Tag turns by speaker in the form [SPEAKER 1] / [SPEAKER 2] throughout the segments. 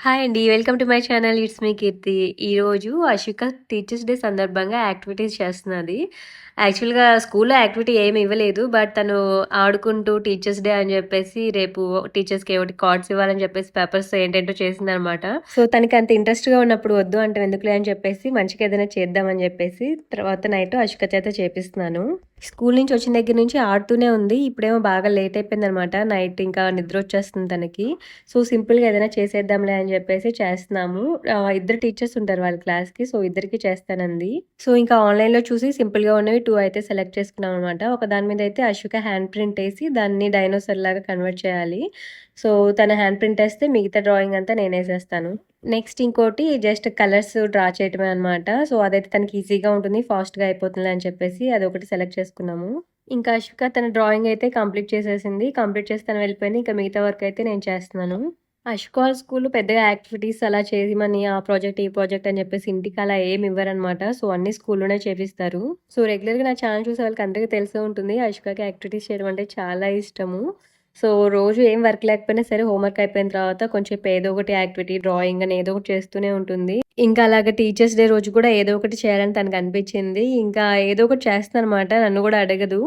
[SPEAKER 1] Hi అండి. Welcome to my channel. It's me Keerthi. ఈరోజు Ashoka teachers day సందర్భంగా activities చేస్తున్నది. యాక్చువల్‌గా స్కూల్‌లో యాక్టివిటీ ఏమి ఇవ్వలేదు. బట్ తను ఆడుకుంటూ టీచర్స్ డే అని చెప్పేసి రేపు టీచర్స్‌కి ఏమిటి కార్డ్స్ ఇవ్వాలని చెప్పేసి పేపర్స్‌తో ఏంటేంటో చేసిందనమాట. సో, తనకి అంత ఇంట్రెస్ట్‌గా ఉన్నప్పుడు వద్దు అంటే ఎందుకులే అని చెప్పేసి మంచిగా ఏదైనా చేద్దామని చెప్పేసి తర్వాత నైట్ అషిక చేత చేపిస్తున్నాను. స్కూల్ నుంచి వచ్చిన దగ్గర నుంచి ఆడుతూనే ఉంది. ఇప్పుడేమో బాగా లేట్ అయిపోయిందనమాట. నైట్ ఇంకా నిద్ర వచ్చేస్తుంది తనకి. సో, సింపుల్‌గా ఏదైనా చేసేద్దాంలే అని చెప్పేసి చేస్తున్నాము. ఇద్దరు టీచర్స్ ఉంటారు వాళ్ళ క్లాస్‌కి. సో, ఇద్దరికి చేస్తానంది. సో, ఇంకా ఆన్‌లైన్‌లో చూసి సింపుల్‌గా ఉన్నవి టూ అయితే సెలెక్ట్ చేసుకున్నాం అనమాట ఒక దాని మీద అయితే అషిక హ్యాండ్ ప్రింట్ వేసి దాన్ని డైనోసార్ లాగా కన్వర్ట్ చేయాలి. సో, తన హ్యాండ్ ప్రింట్ వేస్తే మిగతా డ్రాయింగ్ అంతా నేనేసేస్తాను. నెక్స్ట్ ఇంకోటి జస్ట్ కలర్స్ డ్రా చేయటమే అనమాట. సో, అదైతే తనకి ఈజీగా ఉంటుంది. ఫాస్ట్‌గా అయిపోతుంది అని చెప్పేసి అది ఒకటి సెలెక్ట్ చేసుకున్నాము. ఇంకా అశ్విక తన డ్రాయింగ్ అయితే కంప్లీట్ చేసేసింది. కంప్లీట్ చేసి తను వెళ్ళిపోయింది. ఇంకా మిగతా వర్క్ అయితే నేను చేస్తున్నాను. అషిక స్కూల్ పెద్దగా యాక్టివిటీస్ అలా చేయమని ఆ ప్రాజెక్ట్, ఈ ప్రాజెక్ట్ అని చెప్పేసి ఇంటికి అలా ఏమి ఇవ్వరనమాట. సో, అన్ని స్కూల్‌లోనే చేపిస్తారు. సో, రెగ్యులర్‌గా నా ఛానల్ చూసే వాళ్ళకి అందరికీ తెలిసే ఉంటుంది. అషికకి యాక్టివిటీస్ చేయడం అంటే చాలా ఇష్టము. సో, రోజు ఏం వర్క్ లేకపోయినా సరే హోంవర్క్ అయిపోయిన తర్వాత కొంచెం ఏదో ఒకటి యాక్టివిటీ, డ్రాయింగ్ అని ఏదో ఒకటి చేస్తూనే ఉంటుంది. ఇంకా అలాగే టీచర్స్ డే రోజు కూడా ఏదో ఒకటి చేయాలని తనకు అనిపించింది ఇంకా ఏదో ఒకటి చేస్తుందనమాట. నన్ను కూడా అడగదు.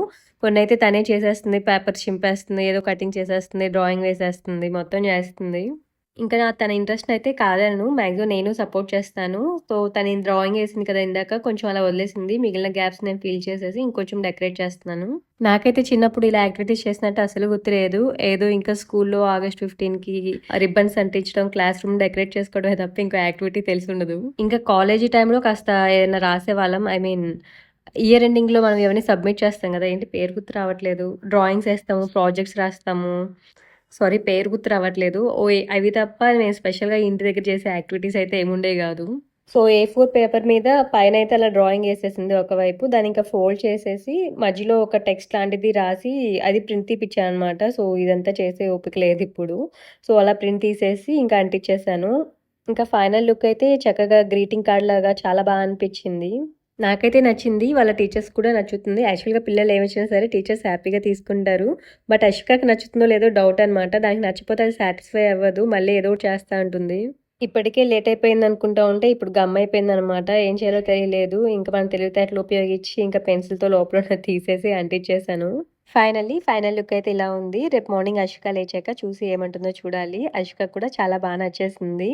[SPEAKER 1] కొన్నైతే తనే చేసేస్తుంది. పేపర్ చింపేస్తుంది. ఏదో కటింగ్ చేసేస్తుంది. డ్రాయింగ్ వేసేస్తుంది. మొత్తం చేస్తుంది. ఇంకా నా తన ఇంట్రెస్ట్ అయితే కాదను మ్యాక్సిమం నేను సపోర్ట్ చేస్తాను. సో, తను డ్రాయింగ్ వేసింది కదా ఇందాక కొంచెం అలా వదిలేసింది. మిగిలిన గ్యాప్స్ నేను ఫీల్ చేసేసి ఇంకొంచెం డెకరేట్ చేస్తున్నాను. నాకైతే చిన్నప్పుడు ఇలా యాక్టివిటీస్ చేసినట్టు అసలు గుర్తులేదు. ఏదో ఇంకా స్కూల్‌లో ఆగస్ట్ 15కి రిబ్బన్స్ అంటించడం, క్లాస్ రూమ్ డెకరేట్ చేసుకోవడమే తప్ప ఇంకో యాక్టివిటీ తెలిసి ఉండదు ఇంకా కాలేజీ టైంలో కాస్త ఏదైనా రాసేవాళ్ళం. ఐ మీన్ ఇయర్ ఎండింగ్‌లో మనం ఇవన్నీ సబ్మిట్ చేస్తాం కదా! ఏంటి పేరు గుర్తు రావట్లేదు. డ్రాయింగ్స్ వేస్తాము ప్రాజెక్ట్స్ రాస్తాము. సారీ పేరు గుర్తు రావట్లేదు. ఓ అవి తప్ప నేను స్పెషల్‌గా ఇంటి దగ్గర చేసే యాక్టివిటీస్ అయితే ఏముండేవి కాదు సో, ఏ ఫోర్ పేపర్ మీద పైన అయితే అలా డ్రాయింగ్ వేసేసింది ఒకవైపు. దాని ఇంకా ఫోల్డ్ చేసేసి మధ్యలో ఒక టెక్స్ట్ లాంటిది రాసి అది ప్రింట్ తీపిచ్చాననమాట. సో, ఇదంతా చేసే ఓపిక లేదు ఇప్పుడు సో, అలా ప్రింట్ తీసేసి ఇంకా అంటించేసాను. ఇంకా ఫైనల్ లుక్ అయితే చక్కగా గ్రీటింగ్ కార్డ్ లాగా చాలా బాగా అనిపించింది నాకైతే నచ్చింది. వాళ్ళ టీచర్స్ కూడా నచ్చుతుంది. యాక్చువల్‌గా పిల్లలు ఏమొచ్చినా సరే టీచర్స్ హ్యాపీగా తీసుకుంటారు. బట్ అషికకి నచ్చుతుందో లేదో డౌట్ అనమాట. దానికి నచ్చిపోతే అది సాటిస్ఫై అవ్వదు. మళ్ళీ ఏదో ఒకటి ఉంటుంది. ఇప్పటికే లేట్ అయిపోయింది అనుకుంటా ఉంటే ఇప్పుడు గమ్ అయిపోయింది అనమాట ఏం చేయాలో తెలియలేదు. ఇంకా మనం తెలివితేటలు ఉపయోగించి ఇంకా పెన్సిల్‌తో లోపల తీసేసి అంటించేసాను. ఫైనల్లీ ఫైనల్ లుక్ అయితే ఇలా ఉంది. రేపు మార్నింగ్ అషిక లేచాక చూసి ఏమంటుందో చూడాలి. అషికకి కూడా చాలా బాగా నచ్చేసింది.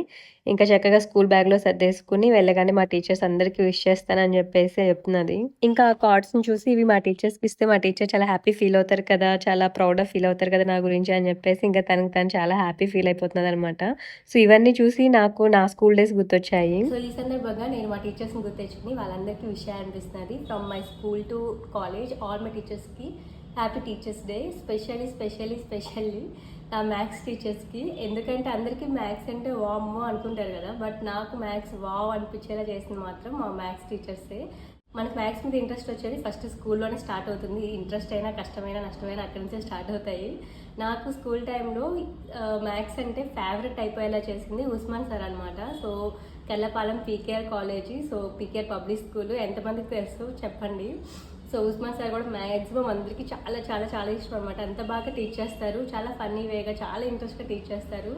[SPEAKER 1] ఇంకా చక్కగా స్కూల్ బ్యాగ్‌లో సర్దేసుకుని వెళ్ళగానే మా టీచర్స్ అందరికీ విష్ చేస్తానని చెప్పేసి చెప్తున్నది. ఇంకా ఆ కార్డ్స్‌ని చూసి ఇవి మా టీచర్స్‌కి ఇస్తే మా టీచర్ చాలా హ్యాపీ ఫీల్ అవుతారు కదా! చాలా ప్రౌడ్‌గా ఫీల్ అవుతారు కదా! నా గురించి అని చెప్పేసి ఇంకా తనకి తను చాలా హ్యాపీ ఫీల్ అయిపోతున్నదనమాట. సో, ఇవన్నీ చూసి నాకు నా స్కూల్ డేస్ గుర్తొచ్చాయి. సో, ఈ సందర్భంగా నేను మా టీచర్స్‌ని గుర్తెచ్చుకొని వాళ్ళందరికీ విషయం అనిపిస్తుంది from my school to college all my టీచర్స్‌కి happy teachers day. Specially, specially, specially నా మ్యాథ్స్ టీచర్స్‌కి. ఎందుకంటే అందరికీ మ్యాథ్స్ అంటే వామ్మో అనుకుంటారు కదా! బట్ నాకు మ్యాథ్స్ వావ్ అనిపించేలా చేసింది మాత్రం మా మ్యాథ్స్ టీచర్సే. మనకు మ్యాథ్స్ మీద ఇంట్రెస్ట్ వచ్చేది ఫస్ట్ స్కూల్‌లోనే స్టార్ట్ అవుతుంది. ఇంట్రెస్ట్ అయినా, కష్టమైనా, నష్టమైనా అక్కడి నుంచే స్టార్ట్ అవుతాయి. నాకు స్కూల్ టైంలో మ్యాథ్స్ అంటే ఫేవరెట్ అయిపోయేలా చేసింది ఉస్మాన్ సార్ అనమాట. So, Kellapalem PKR college. So, PKR public school. ఎంతమందికి తెలుసు చెప్పండి. సో, ఉస్మాన్ సార్ కూడా మ్యాక్సిమం అందరికీ చాలా చాలా చాలా ఇష్టం అనమాట. అంత బాగా టీచ్ చేస్తారు. చాలా ఫన్నీ వేగా చాలా ఇంట్రెస్ట్‌గా టీచ్ చేస్తారు.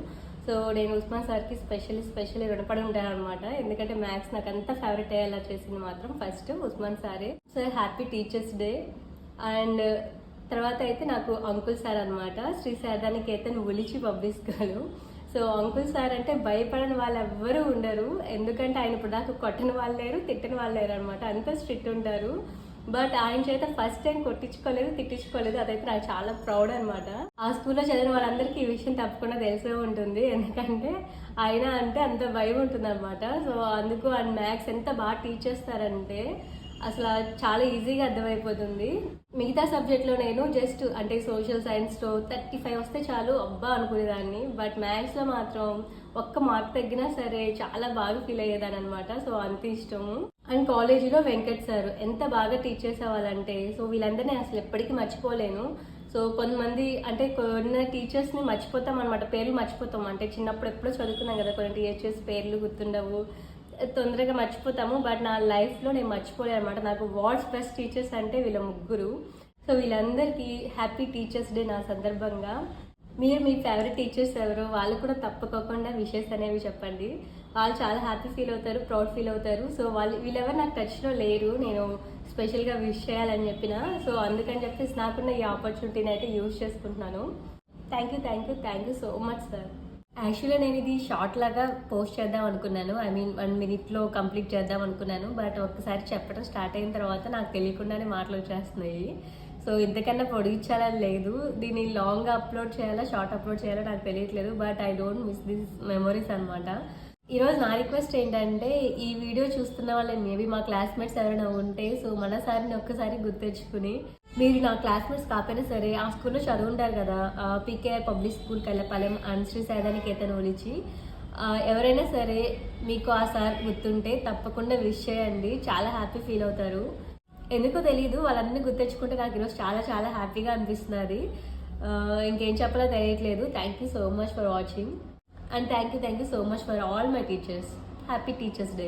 [SPEAKER 1] సో, నేను ఉస్మాన్ సార్‌కి స్పెషల్లీ, స్పెషల్లీ రుణపడి ఉంటాననమాట. ఎందుకంటే మ్యాథ్స్ నాకు అంత ఫేవరెట్ అయ్యేలా చేసింది మాత్రం ఫస్ట్ ఉస్మాన్ సారే. So, happy teachers day. And తర్వాత అయితే నాకు అంకుల్ సార్ అనమాట. శ్రీ శారదానికి అయితే ఒలిచి పంపిస్తాను సో, అంకుల్ సార్ అంటే భయపడని వాళ్ళు ఎవ్వరూ ఉండరు. ఎందుకంటే ఆయన ఇప్పుడు నాకు కొట్టని వాళ్ళు లేరు, తిట్టని వాళ్ళు లేరు అనమాట అంత స్ట్రిక్ట్ ఉంటారు. బట్ ఆయన చేత ఫస్ట్ టైం కొట్టించుకోలేదు, తిట్టించుకోలేదు. అదైతే నాకు చాలా ప్రౌడ్ అనమాట. ఆ స్కూల్‌లో చదివిన వాళ్ళందరికీ ఈ విషయం తప్పకుండా తెలిసే ఉంటుంది. ఎందుకంటే ఆయన అంటే అంత భయం ఉంటుందనమాట. సో, అందుకు ఆయన మ్యాథ్స్ ఎంత బాగా టీచ్ చేస్తారంటే అసలు చాలా ఈజీగా అర్థమైపోతుంది. మిగతా సబ్జెక్ట్‌లో నేను జస్ట్ అంటే సోషల్ సైన్స్‌లో 35 వస్తే చాలు అబ్బా! అనుకునేదాన్ని. బట్ మ్యాథ్స్‌లో మాత్రం ఒక్క మార్క్ తగ్గినా సరే చాలా బాగా ఫీల్ అయ్యేదాన్ననమాట. సో, అంత ఇష్టము. అండ్ కాలేజీలో వెంకట్ సార్ ఎంత బాగా టీచ్ చేసేవాళ్ళంటే సో, వీళ్ళందరిని అసలు ఎప్పటికీ మర్చిపోలేను. సో, కొంతమంది అంటే కొన్ని టీచర్స్‌ని మర్చిపోతాం అనమాట. పేర్లు మర్చిపోతాం. అంటే చిన్నప్పుడు ఎప్పుడో చదువుకున్నాం కదా! కొన్ని టీచర్స్ పేర్లు గుర్తుండవు. తొందరగా మర్చిపోతాము. బట్ నా లైఫ్‌లో నేను మర్చిపోలేననమాట. నాకు వాట్స్ బెస్ట్ టీచర్స్ అంటే వీళ్ళ ముగ్గురు. సో, వీళ్ళందరికీ హ్యాపీ టీచర్స్ డే నా సందర్భంగా. మీరు మీ ఫేవరెట్ టీచర్స్ ఎవరు వాళ్ళు కూడా తప్పకోకుండా విషెస్ అనేవి చెప్పండి. వాళ్ళు చాలా హ్యాపీ ఫీల్ అవుతారు ప్రౌడ్ ఫీల్ అవుతారు. సో వాళ్ళు వీళ్ళెవరు నాకు టచ్లో లేరు నేను స్పెషల్గా విష్ చేయాలని చెప్పిన. సో అందుకని చెప్పేసి నాకున్న ఈ ఆపర్చునిటీని అయితే యూజ్ చేసుకుంటున్నాను. Thank you thank you thank you so much sir యాక్చువల్గా నేను ఇది షార్ట్ లాగా పోస్ట్ చేద్దాం అనుకున్నాను. ఐ మీన్ వన్ మినిట్లో కంప్లీట్ చేద్దాం అనుకున్నాను. బట్ ఒక్కసారి చెప్పడం స్టార్ట్ అయిన తర్వాత నాకు తెలియకుండానే మాటలు వచ్చేస్తున్నాయి. సో ఇంతకన్నా పొడిగించాలని లేదు. దీన్ని లాంగ్ అప్లోడ్ చేయాలా షార్ట్ అప్లోడ్ చేయాలా నాకు తెలియట్లేదు but I don't miss this memories అనమాట ఈరోజు నా రిక్వెస్ట్ ఏంటంటే ఈ వీడియో చూస్తున్న వాళ్ళని మేబీ మా క్లాస్మేట్స్ ఎవరైనా ఉంటే సో మన సార్ని ఒక్కసారి గుర్తెచ్చుకుని మీరు నా క్లాస్మేట్స్ కాకపోయినా సరే ఆ స్కూల్లో చదువుంటారు కదా పీకే పబ్లిక్ స్కూల్ కల్లపాలెం అన్శ్రీ శ్రీ సైదానికేతన్ ఒలిచి ఎవరైనా సరే మీకు ఆ సార్ గుర్తుంటే తప్పకుండా విష్ చేయండి. చాలా హ్యాపీ ఫీల్ అవుతారు. ఎందుకో తెలియదు వాళ్ళందరినీ గుర్తెచ్చుకుంటే నాకు ఈరోజు చాలా చాలా హ్యాపీగా అనిపిస్తున్నది. ఇంకేం చెప్పాలో తెలియట్లేదు. Thank you so much for watching and thank you thank you so much for all my teachers happy teachers day